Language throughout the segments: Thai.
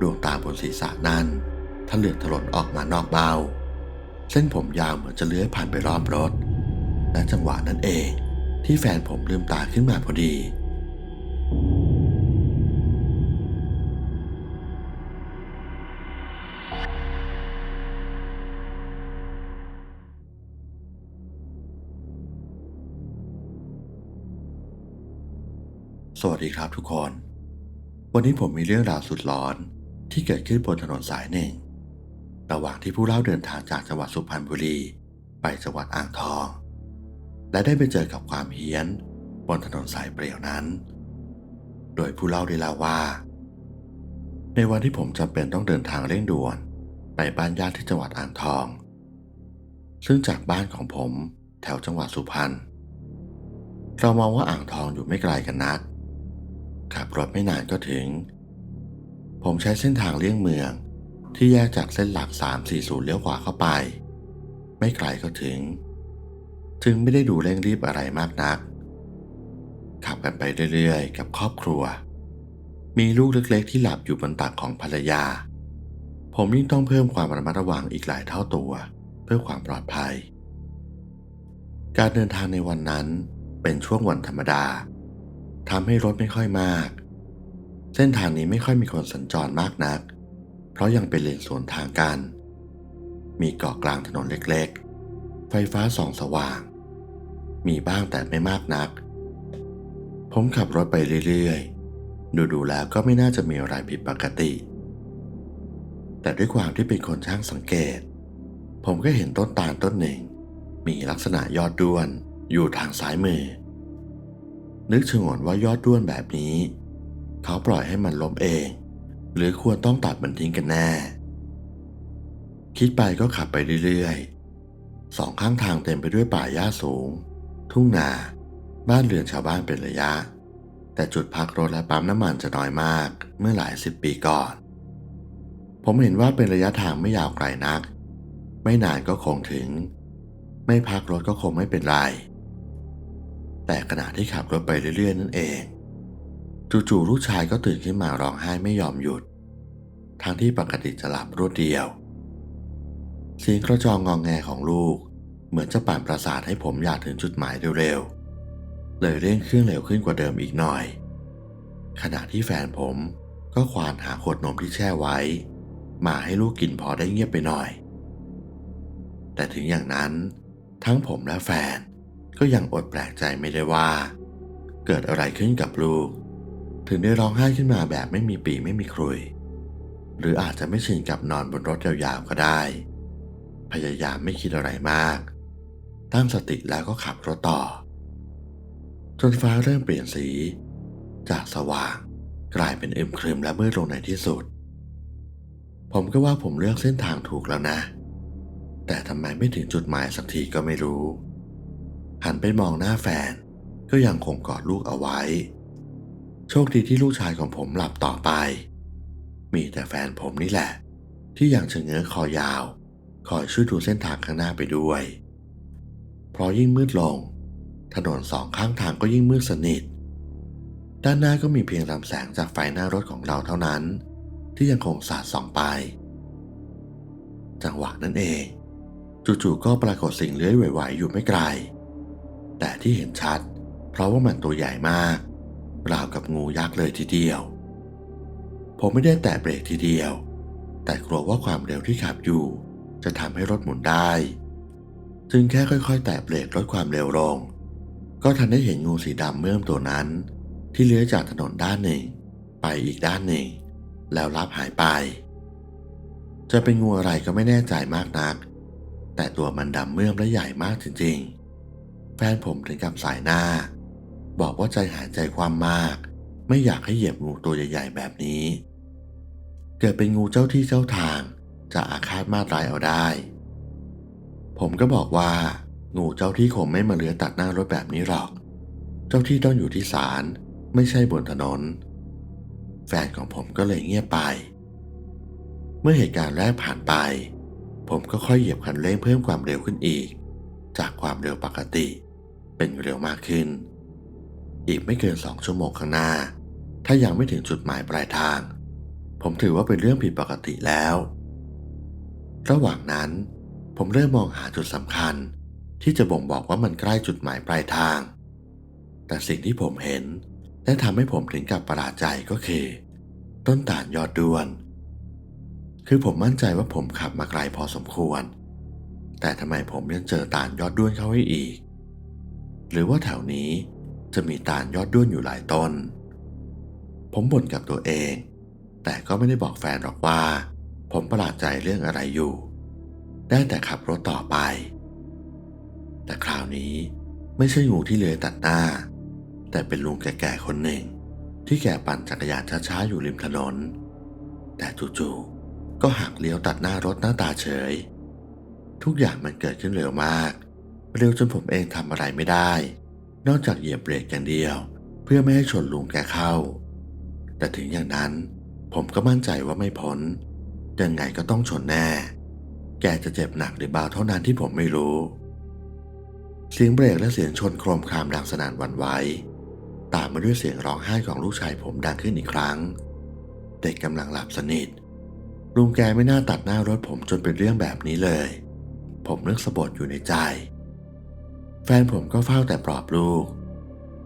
ดวงตาบนศีรษะนั้นทะเลือกถลนออกมานอกเบ้า เส้นผมยาวเหมือนจะเลื้อยผ่านไปรอบรถ และจังหวะนั้นเองที่แฟนผมลืมตาขึ้นมาพอดี สวัสดีครับทุกคน วันนี้ผมมีเรื่องราวสุดหลอน ที่เกิดขึ้นบนถนนสายหนึ่ง ระหว่างที่ผู้เล่าเดินทางจากจังหวัดสุพรรณบุรี ไปจังหวัดอ่างทอง และได้ไปเจอกับความเฮี้ยนบนถนนสายเปลี่ยวนั้น โดยผู้เล่าได้เล่าว่า ในวันที่ผมจำเป็นต้องเดินทางเร่งด่วนไปบ้านญาติที่จังหวัดอ่างทอง ซึ่งจากบ้านของผมแถวจังหวัดสุพรรณ เรามองว่าอ่างทองอยู่ไม่ไกลกันนัก ขับรถไม่นานก็ถึง ผมใช้เส้นทางเลี่ยงเมือง ที่แยกจากเส้นหลัก 340 เลี้ยวขวาเข้าไป ไม่ไกลก็ถึงจึงไม่ได้ดูเร่งรีบอะไรมากนัก ขับกันไปเรื่อยๆ กับครอบครัว มีลูกเล็กๆ ที่หลับอยู่บนตักของภรรยา ผมยิ่งต้องเพิ่มความระมัดระวังอีกหลายเท่าตัว เพื่อความปลอดภัย การเดินทางในวันนั้นเป็นช่วงวันธรรมดาทำให้รถไม่ค่อยมาก เส้นทางนี้ไม่ค่อยมีคนสัญจรมากนัก เพราะยังเป็นเลนสวนทางกัน มีเกาะกลางถนนเล็กๆ ไฟฟ้าส่องสว่าง มีบ้างแต่ไม่มากนัก ผมขับรถไปเรื่อยๆ ดูๆแล้วก็ไม่น่าจะมีอะไรผิดปกติ แต่ด้วยความที่เป็นคนช่างสังเกต ผมก็เห็นต้นตาลต้นหนึ่ง มีลักษณะยอดด้วนอยู่ทางซ้ายมือ นึกชงนว่ายอดด้วนแบบนี้ เขาปล่อยให้มันล้มเอง หรือควรต้องตัดมันทิ้งกันแน่ คิดไปก็ขับไปเรื่อยๆสองข้างทางเต็มไปด้วยป่าหญ้าสูง ทุ่งนาบ้านเรือนชาวบ้านเป็นระยะ แต่จุดพักรถและปั๊มน้ำมันจะน้อยมากเมื่อหลายสิบปีก่อน ผมเห็นว่าเป็นระยะทางไม่ยาวไกลนัก ไม่นานก็คงถึง ไม่พักรถก็คงไม่เป็นไร แต่ขณะที่ขับรถไปเรื่อยๆนั่นเอง จู่ๆลูกชายก็ตื่นขึ้นมาร้องไห้ไม่ยอมหยุด ทั้งที่ปกติจะหลับรวดเดียว เสียงกระจองงองแงของลูก เหมือนจะปั่นประสาทให้ผมอยากถึงจุดหมายเร็วๆ เลยเร่งเครื่องเร็วขึ้นกว่าเดิมอีกหน่อย ขณะที่แฟนผมก็ควานหาขวดนมที่แช่ไว้ มาให้ลูกกินพอได้เงียบไปหน่อย แต่ถึงอย่างนั้น ทั้งผมและแฟนก็ยังอดแปลกใจไม่ได้ว่า เกิดอะไรขึ้นกับลูก ถึงได้ร้องไห้ขึ้นมาแบบไม่มีปีไม่มีครุย หรืออาจจะไม่ชินกับนอนบนรถยาวๆก็ได้ พยายามไม่คิดอะไรมาก ตั้งสติแล้วก็ขับรถต่อ จนฟ้าเริ่มเปลี่ยนสี จากสว่างกลายเป็นอึมครึมและมืดลงในที่สุด ผมก็ว่าผมเลือกเส้นทางถูกแล้วนะ แต่ทำไมไม่ถึงจุดหมายสักทีก็ไม่รู้ หันไปมองหน้าแฟนก็ยังคงกอดลูกเอาไว้ โชคดีที่ลูกชายของผมหลับต่อไป มีแต่แฟนผมนี่แหละ ที่ยังเฉงเง้อคอยาว คอยช่วยดูเส้นทางข้างหน้าไปด้วย เพราะยิ่งมืดลง ถนนสองข้างทางก็ยิ่งมืดสนิท ด้านหน้าก็มีเพียงลำแสงจากไฟหน้ารถของเราเท่านั้น ที่ยังคงสาดส่องไป จังหวะนั้นเอง จู่ๆก็ปรากฏสิ่งเลื้อยไหวๆอยู่ไม่ไกล แต่ที่เห็นชัด เพราะว่ามันตัวใหญ่มาก ราวกับงูยักษ์เลยทีเดียว ผมไม่ได้แตะเบรกทีเดียว แต่กลัวว่าความเร็วที่ขับอยู่ จะทำให้รถหมุนได้ จึงแค่ค่อยๆ แตะเบรกลดความเร็วลง ก็ทันได้เห็นงูสีดำเมื่อมตัวนั้น ที่เลื้อยจากถนนด้านหนึ่ง ไปอีกด้านหนึ่ง แล้วลับหายไป จะเป็นงูอะไรก็ไม่แน่ใจมากนัก แต่ตัวมันดำเมื่อมและใหญ่มากจริงๆ แฟนผมถึงกับสายหน้า บอกว่าใจหายใจความมาก ไม่อยากให้เหยียบงูตัวใหญ่ๆแบบนี้ เกิดเป็นงูเจ้าที่เจ้าทาง จะอาฆาตมาตรายเอาได้ ผมก็บอกว่า งูเจ้าที่คงไม่มาเลื้อยตัดหน้ารถแบบนี้หรอก เจ้าที่ต้องอยู่ที่ศาลไม่ใช่บนถนน แฟนของผมก็เลยเงียบไป เมื่อเหตุการณ์แรกผ่านไป ผมก็ค่อยเหยียบคันเร่งเพิ่มความเร็วขึ้นอีก จากความเร็วปกติ เป็นเร็วมากขึ้น อีกไม่เกินสองชั่วโมงข้างหน้า ถ้ายังไม่ถึงจุดหมายปลายทาง ผมถือว่าเป็นเรื่องผิดปกติแล้ว ระหว่างนั้นผมเริ่มมองหาจุดสำคัญ ที่จะบ่งบอกว่ามันใกล้จุดหมายปลายทาง แต่สิ่งที่ผมเห็นและทำให้ผมถึงกับประหลาดใจก็คือ ต้นตาลยอดด้วน คือผมมั่นใจว่าผมขับมาไกลพอสมควร แต่ทำไมผมยังเจอตาลยอดด้วนเข้าให้อีก หรือว่าแถวนี้ จะมีตาลยอดด้วนอยู่หลายต้น ผมบ่นกับตัวเอง แต่ก็ไม่ได้บอกแฟนหรอกว่า ผมประหลาดใจเรื่องอะไรอยู่ ได้แต่ขับรถต่อไป แต่คราวนี้ไม่ใช่งูที่เลื้อยตัดหน้า แต่เป็นลุงแก่ๆคนหนึ่ง ที่แกปั่นจักรยานช้าๆอยู่ริมถนน แต่จู่ๆก็หักเลี้ยวตัดหน้ารถหน้าตาเฉย ทุกอย่างมันเกิดขึ้นเร็วมาก เร็วจนผมเองทำอะไรไม่ได้ นอกจากเหยียบเบรกอย่างเดียว เพื่อไม่ให้ชนลุงแกเข้า แต่ถึงอย่างนั้นผมก็มั่นใจว่าไม่พ้น ยังไงก็ต้องชนแน่ แกจะเจ็บหนักหรือเบาเท่านั้นที่ผมไม่รู้ เสียงเบรกและเสียงชนโครมครามดังสนั่นวันไหวตามมาด้วยเสียงร้องไห้ของลูกชายผมดังขึ้นอีกครั้ง เด็กกำลังหลับสนิท ลุงแกไม่น่าตัดหน้ารถผมจนเป็นเรื่องแบบนี้เลย ผมนึกสะบดอยู่ในใจ แฟนผมก็เฝ้าแต่ปลอบลูก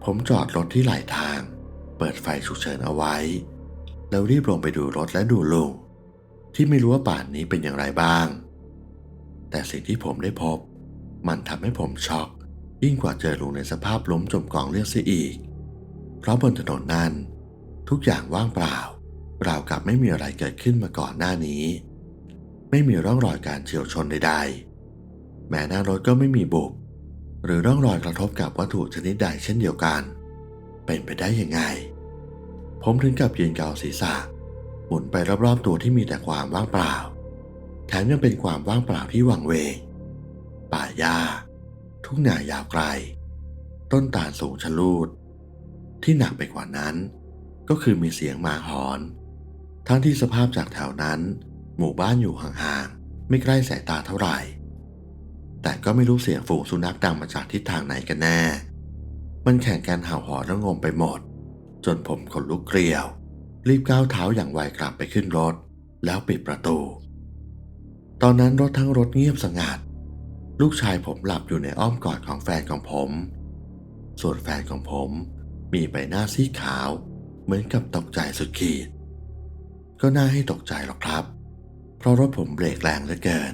ผมจอดรถที่ไหลทาง เปิดไฟฉุกเฉินเอาไว้ แล้วรีบลงไปดูรถและดูลุงที่ไม่รู้ว่าป่านนี้เป็นอย่างไรบ้าง แต่สิ่งที่ผมได้พบ มันทำให้ผมช็อก ยิ่งกว่าเจอลุงในสภาพล้มจมกองเลือดเสียอีก เพราะบนถนนนั้น ทุกอย่างว่างเปล่าราวกับไม่มีอะไรเกิดขึ้นมาก่อนหน้านี้ ไม่มีร่องรอยการเฉียวชนใดๆ แม้หน้ารถก็ไม่มีบุบ หรือร่องรอยกระทบกับวัตถุชนิดใดเช่นเดียวกัน เป็นไปได้ยังไง ผมถึงกับยืนเกาศีรษะ หมุนไปรอบๆตัวที่มีแต่ความว่างเปล่า แถมยังเป็นความว่างเปล่าที่วังเวง ป่าหญ้า ทุ่งนายาวไกล ต้นตาลสูงชะลูด ที่หนักไปกว่านั้น ก็คือมีเสียงหมาหอน ทั้งที่สภาพจากแถวนั้น หมู่บ้านอยู่ห่างๆไม่ใกล้สายตาเท่าไหร่ แต่ก็ไม่รู้เสียงฝูงสุนัขดังมาจากทิศทางไหนกันแน่ มันแข่งกันเห่าหอนระงมไปหมด จนผมขนลุกเกลียว รีบก้าวเท้าอย่างไวกลับไปขึ้นรถ แล้วปิดประตู ตอนนั้นรถทั้งรถเงียบสงัด ลูกชายผมหลับอยู่ในอ้อมกอดของแฟนของผม ส่วนแฟนของผมมีใบหน้าซีดขาว เหมือนกับตกใจสุดขีด ก็น่าให้ตกใจหรอกครับ เพราะรถผมเบรกแรงเหลือเกิน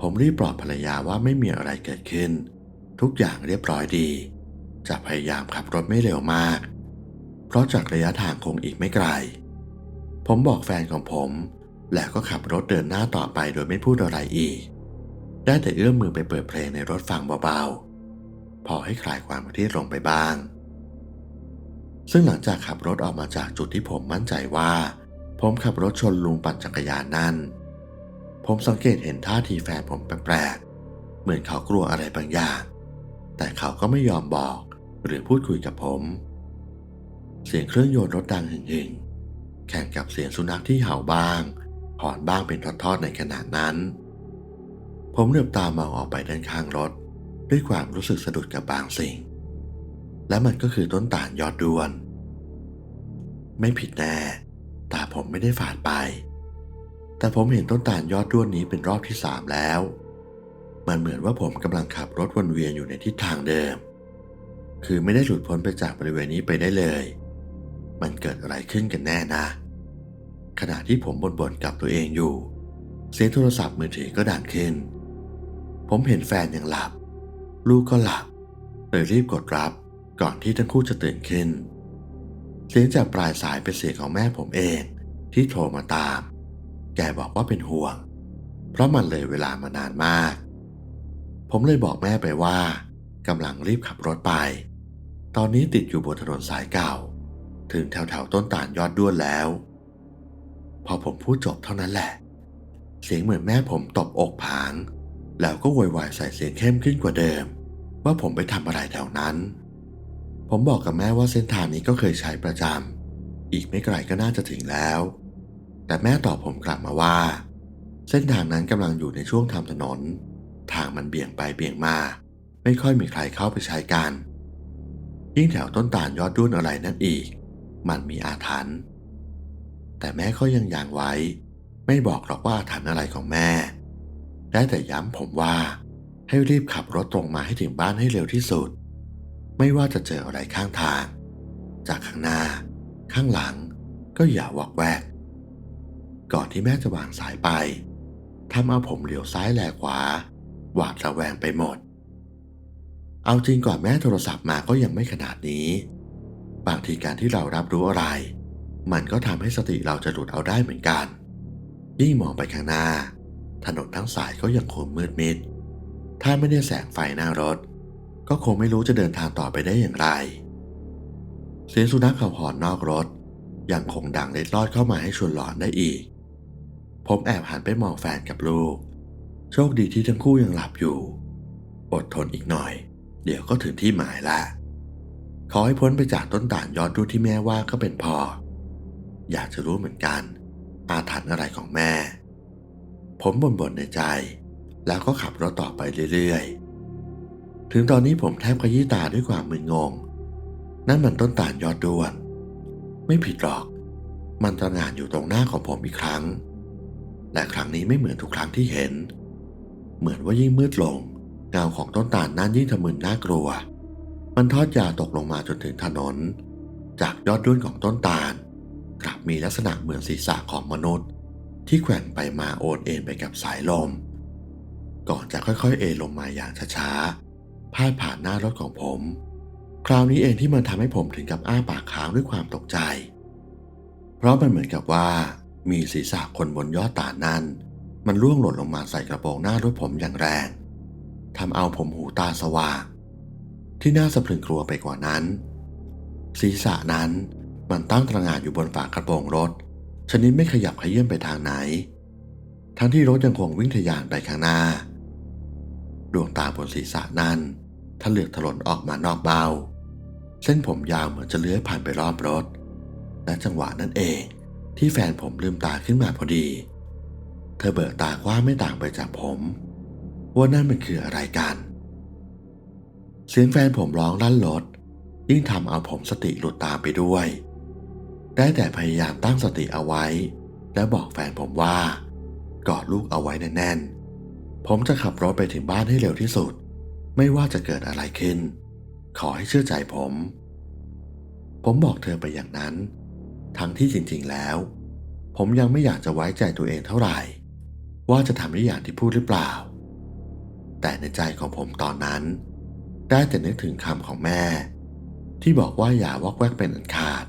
ผมรีบปลอบภรรยาว่าไม่มีอะไรเกิดขึ้น ทุกอย่างเรียบร้อยดี จะพยายามขับรถไม่เร็วมาก เพราะจากระยะทางคงอีกไม่ไกล ผมบอกแฟนของผม แล้วก็ขับรถเดินหน้าต่อไปโดยไม่พูดอะไรอีก ได้แต่เอื้อมมือไปเปิดเพลงในรถฟังเบาๆ พอให้คลายความเครียดลงไปบ้าง ซึ่งหลังจากขับรถออกมาจากจุดที่ผมมั่นใจว่า ผมขับรถชนลุงปั่นจักรยานนั่น ผมสังเกตเห็นท่าทีแฟนผมแปลกๆ เหมือนเขากลัวอะไรบางอย่าง แต่เขาก็ไม่ยอมบอกหรือพูดคุยกับผม เสียงเครื่องยนต์รถดังหึ่งๆ แข่งกับเสียงสุนัขที่เห่าบ้าง หอนบ้างเป็นทอดๆในขณะนั้น ผมเหลือบตามองออกไปด้านข้างรถ ด้วยความรู้สึกสะดุดกับบางสิ่ง และมันก็คือต้นตาลยอดดวน ไม่ผิดแน่ ตาผมไม่ได้ฝาดไป แต่ผมเห็นต้นตาลยอดด้วนนี้เป็นรอบที่สามแล้ว มันเหมือนว่าผมกำลังขับรถวนเวียนอยู่ในทิศทางเดิม คือไม่ได้หลุดพ้นไปจากบริเวณนี้ไปได้เลย มันเกิดอะไรขึ้นกันแน่นะ ขณะที่ผมบ่นๆกับตัวเองอยู่ เสียงโทรศัพท์มือถือก็ดังขึ้น ผมเห็นแฟนยังหลับ ลูกก็หลับเลยรีบกดรับก่อนที่ทั้งคู่จะตื่นขึ้น เสียงจากปลายสายเป็นเสียงของแม่ผมเองที่โทรมาตาม แกบอกว่าเป็นห่วง เพราะมันเลยเวลามานานมาก ผมเลยบอกแม่ไปว่ากำลังรีบขับรถไป ตอนนี้ติดอยู่บนถนนสายเก่า ถึงแถวๆต้นตาลยอดด้วนแล้ว พอผมพูดจบเท่านั้นแหละ เสียงเหมือนแม่ผมตบอกผาง แล้วก็โวยวายใส่เสียงเข้มขึ้นกว่าเดิม ว่าผมไปทำอะไรแถวนั้น ผมบอกกับแม่ว่าเส้นทางนี้ก็เคยใช้ประจำอีกไม่ไกลก็น่าจะถึงแล้ว แต่แม่ตอบผมกลับมาว่า เส้นทางนั้นกำลังอยู่ในช่วงทำถนน ทางมันเบี่ยงไปเบี่ยงมา ไม่ค่อยมีใครเข้าไปใช้กัน ยิ่งแถวต้นตาลยอดด้วนอะไรนั่นอีก มันมีอาถรรพ์แต่แม่ก็ยังยั้งไว้ ไม่บอกหรอกว่าอาถรรพ์อะไรของแม่ ได้แต่ย้ำผมว่า ให้รีบขับรถตรงมาให้ถึงบ้านให้เร็วที่สุด ไม่ว่าจะเจออะไรข้างทาง จากข้างหน้า ข้างหลังก็อย่าวอกแวก ก่อนที่แม่จะวางสายไปทำเอาผมเหลียวซ้ายแลขวา หวาดระแวงไปหมด เอาจริงก่อนแม่โทรศัพท์มาก็ยังไม่ขนาดนี้ บางทีการที่เรารับรู้อะไร มันก็ทำให้สติเราจะหลุดเอาได้เหมือนกัน ยิ่งมองไปข้างหน้า ถนนทั้งสายก็ยังคงมืดมิด ถ้าไม่ได้แสงไฟหน้ารถ ก็คงไม่รู้จะเดินทางต่อไปได้อย่างไร เสียงสุนัขเห่าหอนนอกรถยังคงดังเล็ดลอดเข้ามาให้ชวนหลอนได้อีก ผมแอบหันไปมองแฟนกับลูก โชคดีที่ทั้งคู่ยังหลับอยู่ อดทนอีกหน่อย เดี๋ยวก็ถึงที่หมายละ ขอให้พ้นไปจากต้นตาลยอดดูที่แม่ว่าก็เป็นพอ อยากจะรู้เหมือนกัน อาถรรพ์อะไรของแม่ ผมบ่นๆในใจ แล้วก็ขับรถต่อไปเรื่อยๆ ถึงตอนนี้ผมแทบขยี้ตาด้วยความมึนงง นั่นมันต้นตาลยอดด้วน ไม่ผิดหรอก มันตระหง่านอยู่ตรงหน้าของผมอีกครั้ง แต่ครั้งนี้ไม่เหมือนทุกครั้งที่เห็น เหมือนว่ายิ่งมืดลงเงาของต้นตาลนั้นยิ่งทะมึนน่ากลัว มันทอดยาวตกลงมาจนถึงถนน จากยอดด้วนของต้นตาล กลับมีลักษณะเหมือนศีรษะของมนุษย์ ที่แกว่งไปมาโอนเอ็นไปกับสายลม ก่อนจะค่อยๆ เอนลงมาอย่างช้าๆพาดผ่านหน้ารถของผม คราวนี้เองที่มันทำให้ผมถึงกับอ้าปากค้างด้วยความตกใจ เพราะมันเหมือนกับว่า มีศีรษะคนบนยอดตานั้น มันล่วงหล่นลงมาใส่กระโปรงหน้ารถผมอย่างแรงทำเอาผมหูตาสว่าง ที่น่าสะพรึงกลัวไปกว่านั้น ศีรษะนั้นมันตั้งตระหง่านอยู่บนฝากระโปรงรถ ชนิดไม่ขยับขยื่นไปทางไหน ทั้งที่รถยังคงวิ่งทะยานไปข้างหน้า ดวงตาบนศีรษะนั้นทะเลือกถลนออกมานอกเบ้า เส้นผมยาวเหมือนจะเลื้อยผ่านไปรอบรถและจังหวะนั้นเอง ที่แฟนผมลืมตาขึ้นมาพอดี เธอเบิกตากว้างไม่ต่างไปจากผม ว่านั่นมันคืออะไรกัน เสียงแฟนผมร้องลั่นรถยิ่งทำเอาผมสติหลุดตามไปด้วย ได้แต่พยายามตั้งสติเอาไว้ แล้วบอกแฟนผมว่ากอดลูกเอาไว้แน่นๆ ผมจะขับรถไปถึงบ้านให้เร็วที่สุด ไม่ว่าจะเกิดอะไรขึ้น ขอให้เชื่อใจผม ผมบอกเธอไปอย่างนั้น ทั้งที่จริงๆแล้ว ผมยังไม่อยากจะไว้ใจตัวเองเท่าไหร่ ว่าจะทำได้อย่างที่พูดหรือเปล่า แต่ในใจของผมตอนนั้น ได้แต่นึกถึงคำของแม่ ที่บอกว่าอย่าวอกแวกเป็นอันขาด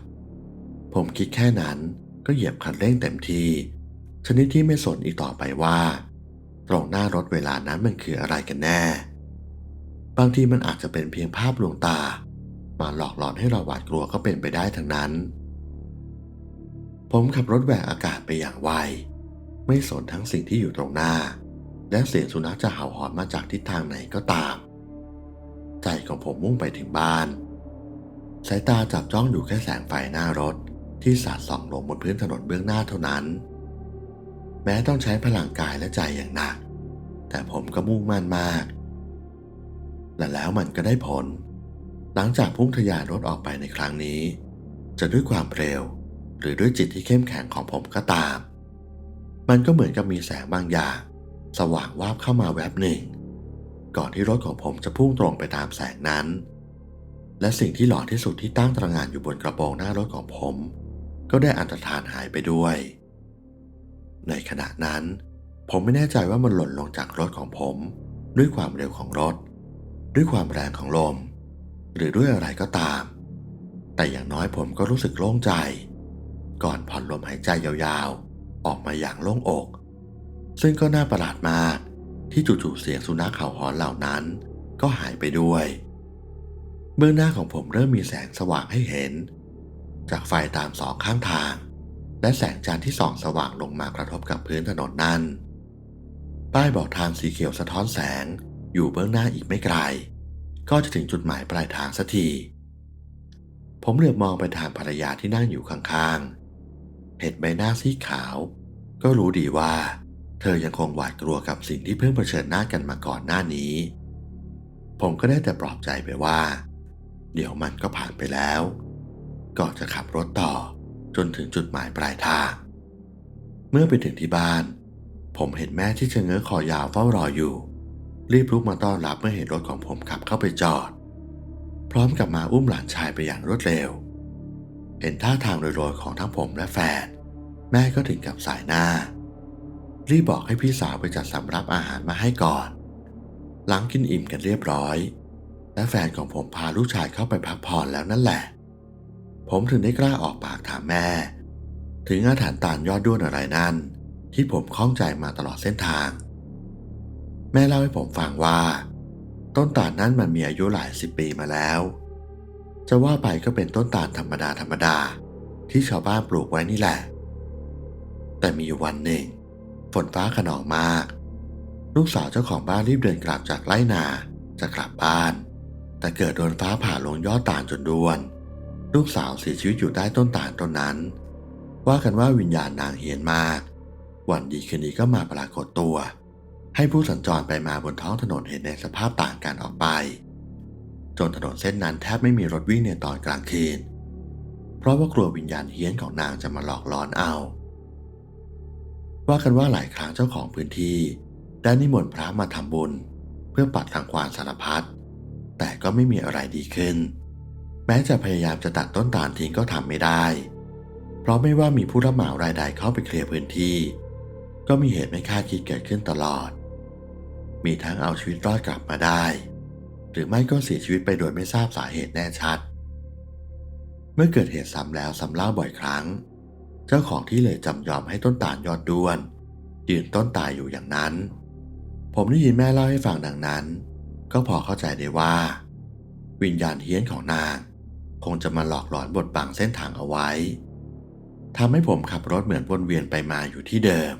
ผมคิดแค่นั้นก็เหยียบคันเร่งเต็มที่ ชนิดที่ไม่สนอีกต่อไปว่า ตรงหน้ารถเวลานั้นมันคืออะไรกันแน่ บางทีมันอาจจะเป็นเพียงภาพลวงตา มาหลอกหลอนให้เราหวาดกลัวก็เป็นไปได้ทั้งนั้น ผมขับรถแหวกอากาศไปอย่างไว ไม่สนทั้งสิ่งที่อยู่ตรงหน้า และเสียงสุนัขจะเห่าหอนมาจากทิศทางไหนก็ตาม ใจของผมมุ่งไปถึงบ้าน สายตาจับจ้องอยู่แค่แสงไฟหน้ารถที่สาดส่องลงบนพื้นถนนเบื้องหน้าเท่านั้น แม้ต้องใช้พลังกายและใจอย่างหนัก แต่ผมก็มุ่งมั่นมาก และแล้วมันก็ได้ผล หลังจากพุ่งทะยานรถออกไปในครั้งนี้ จะด้วยความเร็ว หรือด้วยจิตที่เข้มแข็งของผมก็ตาม มันก็เหมือนกับมีแสงบางอย่าง สว่างวาบเข้ามาแวบหนึ่ง ก่อนที่รถของผมจะพุ่งตรงไปตามแสงนั้น และสิ่งที่หลอนที่สุดที่ตั้งตระงานอยู่บนกระโปรงหน้ารถของผม ก็ได้อันตรธานหายไปด้วย ในขณะนั้นผมไม่แน่ใจว่ามันหล่นลงจากรถของผม ด้วยความเร็วของรถ ด้วยความแรงของลม หรือด้วยอะไรก็ตาม แต่อย่างน้อยผมก็รู้สึกโล่งใจ ก่อนผ่อนลมหายใจยาวๆ ออกมาอย่างโล่งอก ซึ่งก็น่าประหลาดมากที่จู่ๆเสียงสุนัขเห่าหอนเหล่านั้นก็หายไปด้วย เบื้องหน้าของผมเริ่มมีแสงสว่างให้เห็น จากไฟตามสองข้างทาง และแสงจันทร์ที่ส่องสว่างลงมากระทบกับพื้นถนนนั้นป้ายบอกทางสีเขียวสะท้อนแสงอยู่เบื้องหน้าอีกไม่ไกล ก็จะถึงจุดหมายปลายทางสักที ผมเหลือบมองไปทางภรรยาที่นั่งอยู่ข้างๆ เห็นใบหน้าซีขาว ก็รู้ดีว่า เธอยังคงหวาดกลัวกับสิ่งที่เพิ่งเผชิญหน้ากันมาก่อนหน้านี้ ผมก็ได้แต่ปลอบใจไปว่า เดี๋ยวมันก็ผ่านไปแล้วก่อนจะขับรถต่อจนถึงจุดหมายปลายทาง เมื่อไปถึงที่บ้าน ผมเห็นแม่ที่เชะเง้อคอยาวเฝ้ารออยู่ รีบลุกมาต้อนรับเมื่อเห็นรถของผมขับเข้าไปจอด พร้อมกับมาอุ้มหลานชายไปอย่างรวดเร็ว เห็นท่าทางโรยๆของทั้งผมและแฟน แม่ก็ถึงกับสายหน้า รีบบอกให้พี่สาวไปจัดสำรับอาหารมาให้ก่อน หลังกินอิ่มกันเรียบร้อย และแฟนของผมพาลูกชายเข้าไปพักผ่อนแล้วนั่นแหละ ผมถึงได้กล้าออกปากถามแม่ ถึงอาถรรพ์ตาลยอดด้วนอะไรนั่น ที่ผมข้องใจมาตลอดเส้นทาง แม่เล่าให้ผมฟังว่า ต้นตาลนั้นมันมีอายุหลายสิบปีมาแล้ว จะว่าไปก็เป็นต้นตาลธรรมดาธรรมดาที่ชาวบ้านปลูกไว้นี่แหละ แต่มีอยู่วันหนึ่ง ฝนฟ้าขนองมาก ลูกสาวเจ้าของบ้านรีบเดินกลับจากไร่นาจะกลับบ้าน แต่เกิดโดนฟ้าผ่าลงยอดตาลจนด้วน ลูกสาวเสียชีวิตอยู่ใต้ต้นตาลต้นนั้น ว่ากันว่าวิญญาณนางเฮียนมาก วันดีคืนดีก็มาปรากฏตัว ให้ผู้สัญจรไปมาบนท้องถนนเห็นในสภาพต่างกันออกไป จนถนนเส้นนั้นแทบไม่มีรถวิ่งในตอนกลางคืน เพราะว่ากลัววิญญาณเฮี้ยนของนางจะมาหลอกล่อนเอา ว่ากันว่าหลายครั้งเจ้าของพื้นที่ได้นิมนต์พระมาทำบุญ เพื่อปัดรังควานสารพัดแต่ก็ไม่มีอะไรดีขึ้น แม้จะพยายามจะตัดต้นตาลทิ้งก็ทำไม่ได้ เพราะไม่ว่ามีผู้รับเหมารายใดเข้าไปเคลียร์พื้นที่ ก็มีเหตุไม่คาดคิดเกิดขึ้นตลอด มีทั้งเอาชีวิตรอดกลับมาได้ หรือไม่ก็เสียชีวิตไปโดยไม่ทราบสาเหตุแน่ชัด เมื่อเกิดเหตุซ้ำแล้วซ้ำเล่าบ่อยครั้ง เจ้าของที่เลยจำยอมให้ต้นตาลยอดด้วน ยืนต้นตายอยู่อย่างนั้น ผมได้ยินแม่เล่าให้ฟังดังนั้น ก็พอเข้าใจได้ว่า วิญญาณเฮี้ยนของนาง คงจะมาหลอกหลอนบดบังเส้นทางเอาไว้ทำให้ผมขับรถเหมือนวนเวียนไปมาอยู่ที่เดิม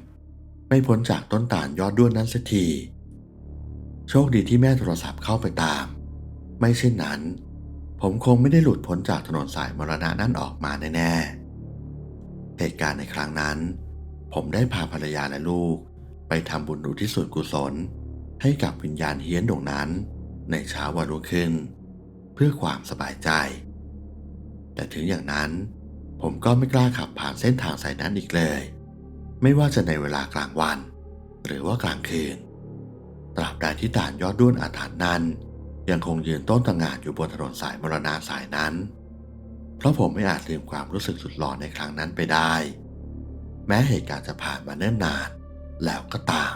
ไม่พ้นจากต้นตาลยอดด้วนนั้นสักที โชคดีที่แม่โทรศัพท์เข้าไปตาม ไม่เช่นนั้น ผมคงไม่ได้หลุดพ้นจากถนนสายมรณะนั่นออกมาแน่ๆ เหตุการณ์ในครั้งนั้น ผมได้พาภรรยาและลูก ไปทำบุญอุทิศส่วนกุศล ให้กับวิญญาณเฮี้ยนดวงนั้น ในเช้าวันรุ่งขึ้น เพื่อความสบายใจ แต่ถึงอย่างนั้น ผมก็ไม่กล้าขับผ่านเส้นทางสายนั้นอีกเลย ไม่ว่าจะในเวลากลางวัน หรือว่ากลางคืน ตราบใดที่ด่านยอดด้วนอาถรรพ์นั้น ยังคงยืนต้นตระหงานอยู่บนถนนสายมรณาสายนั้น เพราะผมไม่อาจลืมความรู้สึกสุดหลอนในครั้งนั้นไปได้ แม้เหตุการณ์จะผ่านมาเนิ่นนานแล้วก็ตาม